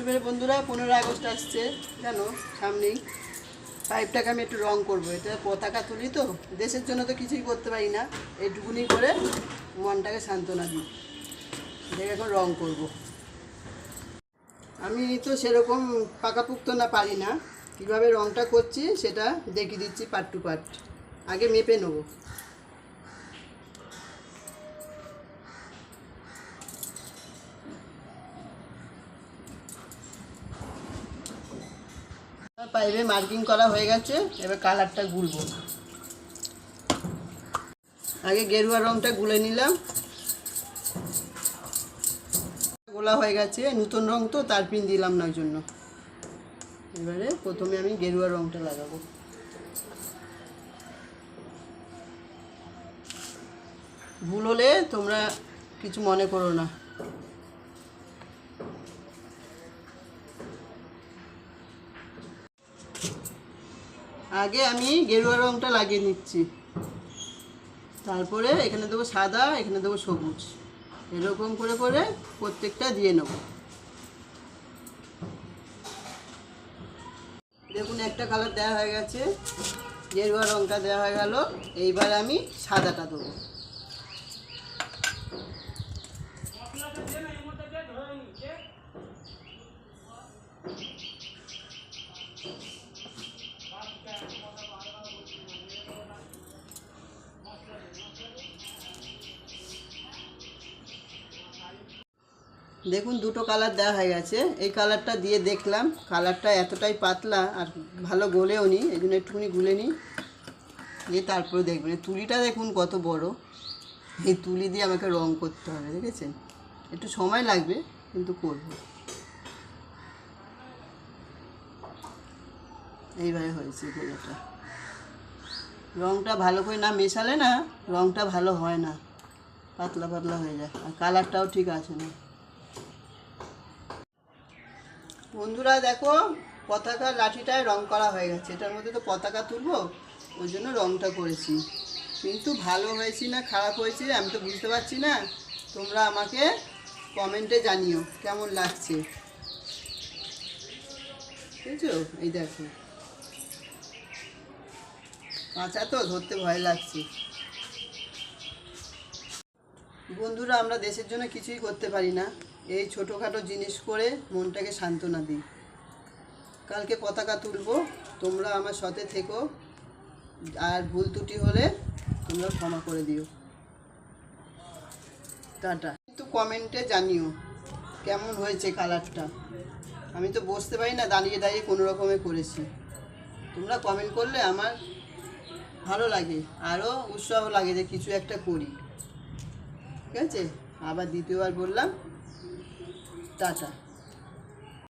ইউটিউবের বন্ধুরা পনেরো আগস্ট আসছে, জানো, সামনেই। পাইপটাকে আমি একটু রং করব। এটা পতাকা তুলি তো, দেশের জন্য তো কিছুই করতে পারি না। এইটুকুনি করে মনটাকে সান্ত্বনা দিই। দেখে এখন রং করব। আমি তো সেরকম পাকাপুক্ত না, পারি না। কীভাবে রংটা করছি, সেটা দেখিয়ে দিচ্ছি পার্ট টু পার্ট আগে মেপে নেব। পাইপে মার্কিং করা হয়ে গেছে, এবার কালারটা গুলবো আগে গেরুয়া রংটা গুলে নিলাম। গোলা হয়ে গেছে, নতুন রং তো, তার পিন দিলাম না জন্য। এবারে প্রথমে আমি গেরুয়া রংটা লাগাবো। ভুল হলে তোমরা কিছু মনে করো না। আগে আমি গেরুয়া রঙটা লাগিয়ে নিচ্ছি। তারপরে এখানে দেবো সাদা, এখানে দেবো সবুজ। এরকম করে করে প্রত্যেকটা দিয়ে নেব। দেখুন, একটা কালার দেওয়া হয়ে গেছে। গেরুয়া রঙটা দেওয়া হয়ে গেল। এইবার আমি সাদাটা দেবো। দেখুন, দুটো কালার দেওয়া হয়ে গেছে। এই কালারটা দিয়ে দেখলাম। কালারটা এতটাই পাতলা আর ভালো গলেও নি এই জন্য একটুখানি গুলে নিই। দিয়ে তারপরে দেখবেন তুলিটা দেখুন কত বড়। এই তুলি দিয়ে আমাকে রং করতে হবে, দেখেছেন? একটু সময় লাগবে, কিন্তু করব। এইভাবে হয়েছে গোলাটা রংটা ভালো করে না মেশালে না, রংটা ভালো হয় না। পাতলা পাতলা হয়ে যায়। আর কালারটাও ঠিক আছে না। বন্ধুরা, দেখো পতাকা লাঠিটায় রং করা হয়ে গেছে। এটার মধ্যে তো পতাকা তুলবো, ওই জন্য রংটা করেছি। কিন্তু ভালো হয়েছি না, খারাপ হয়েছে, আমি তো বুঝতে পারছি না। তোমরা আমাকে কমেন্টে জানিও, কেমন লাগছে? বুঝছ? এই দেখো। কাঁচা তো, ধরতে ভয় লাগছে। বন্ধুরা, আমরা দেশের জন্য কিছুই করতে পারি না। এই ছোটোখাটো জিনিস করে মনটাকে সান্ত্বনা দিই। কালকে পতাকা তুলবো, তোমরা আমার সাথে থেকো। আর ভুল ত্রুটি হলে তোমরা ক্ষমা করে দিও। টাটা। কিন্তু কমেন্টে জানিও, কেমন হয়েছে কালারটা আমি তো বসতে পারি না, দাঁড়িয়ে দাঁড়িয়ে কোনো রকমে করেছি। তোমরা কমেন্ট করলে আমার ভালো লাগে আরও উৎসাহ লাগে যে কিছু একটা করি। ঠিক আছে? আবার দ্বিতীয়বার বললাম। টাটা